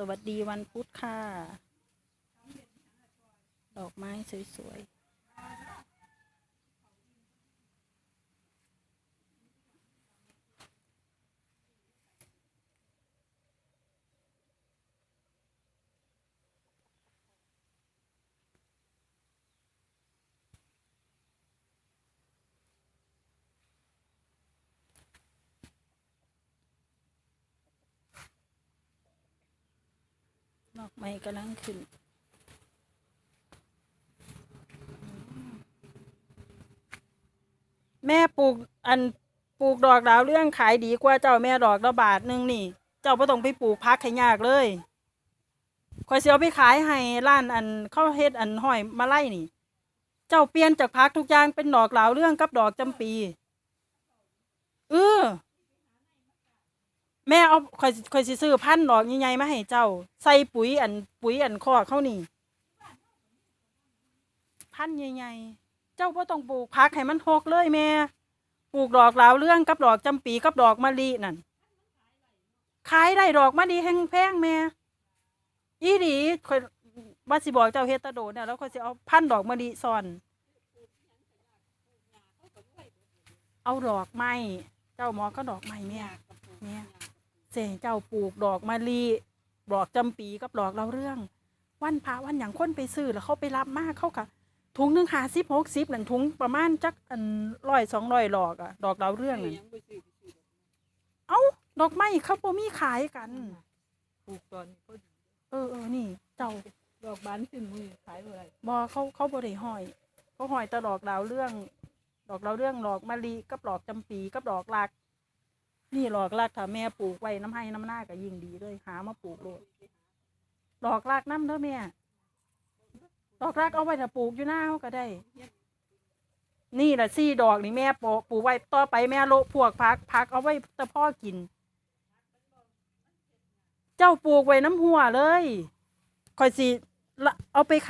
สวัสดีวันพุธค่ะ ดอกไม้สวยๆ ดอกไม้กำลังขึ้นแม่ปลูกอันปลูกดอกดาวเรื่องขายดีกว่าเจ้าแม่ดอกละบาทหนึงนี่ เจ้าไ่ต้องไปปลูกพักให้ยากเลยคอยเสียวไปขายให้ร้านอันข้าวเฮ็ดอันห้อยมาไล่นี่ เจ้าเปลี่ยนจากพักทุกอย่างเป็นดอกดาวเรื่องกับดอกจำปีเออ แม่เอาคอยคอยสิซื้อพันธุ์ดอกใหญ่ๆมาให้เจ้า ใส่ปุ๋ยอันปุ๋ยอันคอกเข้านี่พันธุ์ใหญ่ๆเจ้าพ่ต้องปลูกพักให้มันหกเลยแม่ปลูกดอกลาวเรื่องกับดอกจำปีกับดอกมะลินั่นขายได้ดอกมะลิแห้งแพงแม่อีดีคอยว่าสิบอกเจ้าเฮตาโดเนี่ยแล้วคอยสิเอาพันธุ์ดอกมะลิซ่อน เอาดอกไม้เจ้าหมอก็ดอกไม้แม่แม่เสเจ้าปลูกดอกมะลิดอกจำปีกับดอกลาวเรื่อง วันพระวันอย่างคนไปซื้อแล้วเขาไปรับมากเขากะถุงหนึ่งหาสิบหกสิบนั่นถุงประมาณจักอันร้อยสองร้อยหลอกอะดอกดาวเรื่องนั่นเอ้าดอกไม้เขาบ่มีขายกันปลูกตอนนี้ก็ดีเออเออนี่ เจ้าดอกบานขึ้นมือขายอะไรบอเขาเขาบ่ได้ห้อยเขาห้อยแต่ดอกดาวเรื่อง ดอกดาวเรื่องดอกมะลิกับดอกจำปีกับดอกลัก นี่ดอกลักถ้าแม่ปลูกไว้น้ำให้น้ำหน้าก็ยิ่งดีเลยหามาปลูกโลดดอกลักน้ำเด้อแม่ดอกลักเอาไว้ถ้าปลูกอยู่หน้าเขาก็ได้ นี่แหละซี่ดอกนี่แม่ปลูกปลูกไว้ต่อไปแม่โลพวกพักพักเอาไว้แต่พ่อกิน เจ้าปลูกไว้น้ำหัวเลยคอยสิละเอาไปขาย